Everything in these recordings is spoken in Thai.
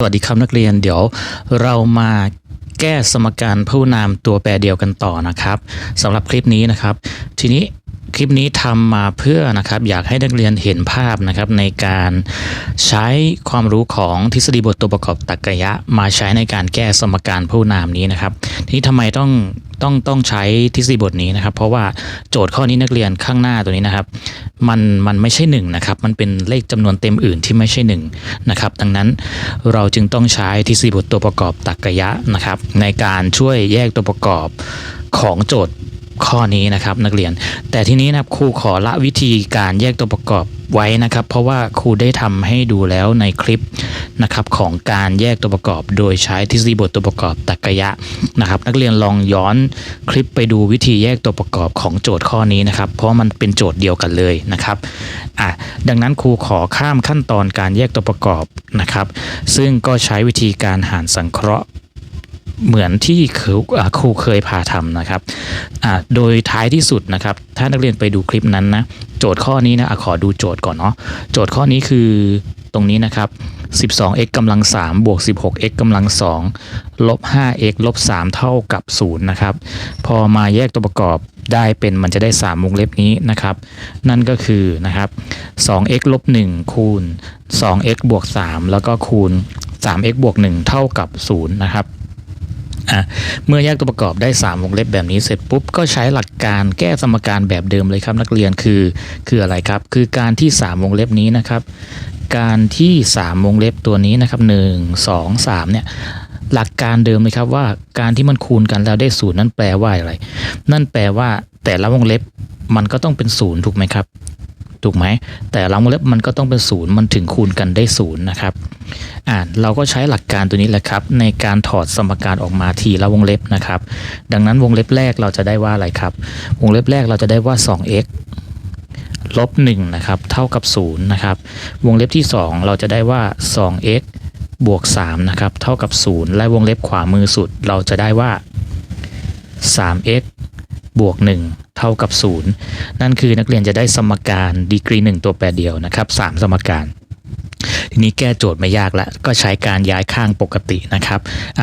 สวัสดีครับนักเรียนเดี๋ยวเรามาแก้สมการผู้นามตัวแปรเดียวกันต่อนะครับสำหรับคลิปนี้นะครับ ทีนี้ คลิปนี้ทำมาเพื่อนะครับอยากให้นักเรียนเห็นภาพนะครับในการใช้ความรู้ของทฤษฎีบทตัวประกอบตรรกะยะ มาใช้ในการแก้สมการผู้นามนี้นะครับทีนี้ทำไมต้องต้องต้องใช้ทฤษฎีบทนี้นะครับ เพราะว่าโจทย์ข้อนี้นักเรียนข้างหน้าตัวนี้นะครับ มันมันไม่ใช่หนึ่งนะครับมันเป็นเลขจำนวนเต็มอื่นที่ไม่ใช่หนึ่งนะครับดังนั้นเราจึงต้องใช้ทฤษฎีบทตัวประกอบตรรกะยะนะครับ ในการช่วยแยกตัวประกอบของโจทย์ ข้อนี้นะครับนักเรียน แต่ทีนี้นะครับครูขอละวิธีการแยกตัวประกอบไว้นะครับ เพราะว่าครูได้ทำให้ดูแล้วในคลิปนะครับของการแยกตัวประกอบ โดยใช้ทฤษฎีบทตัวประกอบตรรกยะนะครับ นักเรียนลองย้อนคลิปไปดูวิธีแยกตัวประกอบของโจทย์ข้อนี้นะครับ เพราะมันเป็นโจทย์เดียวกันเลยนะครับอะดังนั้นครูขอข้ามขั้นตอนการแยกตัวประกอบนะครับ ซึ่งก็ใช้วิธีการหารสังเคราะห์ เหมือนที่ครูเคยพาทำนะครับโดยท้ายที่สุดนะครับ ถ้านักเรียนไปดูคลิปนั้นนะ โจทย์ข้อนี้นะอะขอดูโจทย์ก่อนเนาะ โจทย์ข้อนี้คือตรงนี้นะครับ 12x กำลัง3บวก 16x กำลัง2ลบ 5x ลบ 3 เท่ากับ 0 นะครับ พอมาแยกตัวประกอบได้เป็นมันจะได้ 3 วงเล็บนี้นะครับ นั่นก็คือนะครับ 2x ลบ 1 คูณ 2x บวก 3 แล้วก็คูณ 3x บวก 1 เท่ากับ 0 นะครับ อะเมื่อแยกตัวประกอบได้ 3 วงเล็บแบบนี้เสร็จปุ๊บ ก็ใช้หลักการแก้สมการแบบเดิมเลยครับ นักเรียนคือคืออะไรครับ คือการที่ 3 วงเล็บนี้นะครับ การที่ 3 วงเล็บตัวนี้นะครับ 1 2 3 เนี่ยหลักการเดิมเลยครับว่าการที่มันคูณกันแล้วได้ศูนย์นั่นแปลว่าอะไร นั่นแปลว่าแต่ละวงเล็บมันก็ต้องเป็นศูนย์ถูกไหมครับ ถูกไหมแต่ละวงเล็บมันก็ต้องเป็นศูนย์มันถึงคูณกันได้ศูนย์นะครับอ่าเราก็ใช้หลักการตัวนี้แหละครับ ในการถอดสมการออกมาทีละวงเล็บนะครับ ดังนั้นวงเล็บแรกเราจะได้ว่าอะไรครับ วงเล็บแรกเราจะได้ว่า 2x ลบ1นะครับเท่ากับ0นะครับวงเล็บที่ 2 เราจะได้ว่า 2x บวก3นะครับเท่ากับ 0 และวงเล็บขวามือสุด เราจะได้ว่า 3x บวก1 เท่ากับ 0 นั่นคือนักเรียนจะได้สมการดีกรี 1 ตัวแปรเดียวนะครับ3สมการทีนี้แก้โจทย์ไม่ยากแล้วก็ใช้การย้ายข้างปกตินะครับ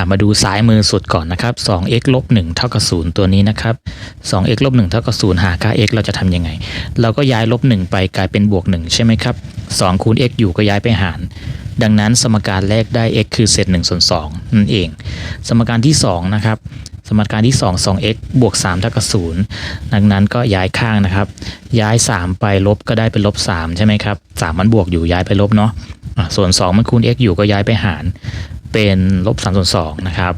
มาดูซ้ายมือสุดก่อนนะครับ 2x ลบ1เท่ากับ0ตัวนี้นะครับ 2x ลบ1เท่ากับ0หาค่า x เราจะทำยังไง เราก็ย้ายลบ1ไปกลายเป็นบวก 1 ใช่ไหมครับ2คูณ x อยู่ก็ย้ายไปหาร ดังนั้นสมการแรกได้ x คือเศษ1ส่วน2นั่นเอง สมการที่2นะครับ สมการที่ 2 2x บวก3เท่ากับ0ดังนั้นก็ย้ายข้างนะครับ ย้าย 3 ไปลบก็ได้เป็นลบ3ใช่ไหมครับ3มันบวกอยู่ย้ายไปลบเนาะะส่วน 2 มันคูณ x อยู่ก็ย้ายไปหาร เป็นลบ3ส่วน2นะครับ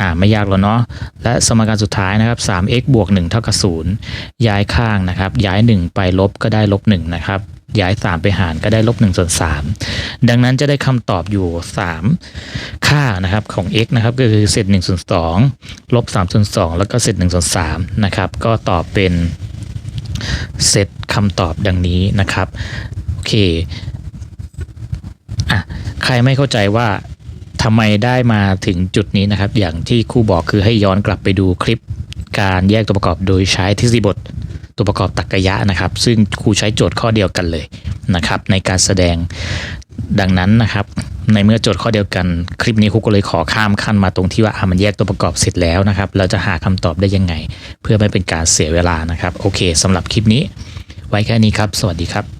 อ่าไม่ยากแล้วเนาะและสมการสุดท้ายนะครับ 3x บวก1เท่ากับ0ย้ายข้างนะครับ ย้าย 1 ไปลบก็ได้ลบ1นะครับ ย้าย 3 ไปหารก็ได้ลบ1ส่วน3ดังนั้นจะได้คำตอบอยู่ 3 ค่านะครับของ x นะครับก็คือเศษ1ส่วน2ลบ3ส่วน2แล้วก็เศษ1ส่วน3นะครับก็ตอบเป็นเซตคำตอบดังนี้นะครับโอเคอะใครไม่เข้าใจว่าทำไมได้มาถึงจุดนี้นะครับ อย่างที่ครูบอกคือให้ย้อนกลับไปดูคลิปการแยกตัวประกอบโดยใช้ทฤษฎีบท ตัวประกอบตรรกะยะนะครับ ซึ่งครูใช้โจทย์ข้อเดียวกันเลยนะครับ ในการแสดงดังนั้นนะครับ ในเมื่อโจทย์ข้อเดียวกันคลิปนี้ครูก็เลยขอข้ามขั้นมาตรงที่ว่ามันแยกตัวประกอบเสร็จแล้วนะครับ เราจะหาคำตอบได้ยังไง เพื่อไม่เป็นการเสียเวลานะครับ โอเคสำหรับคลิปนี้ ไว้แค่นี้ครับ สวัสดีครับ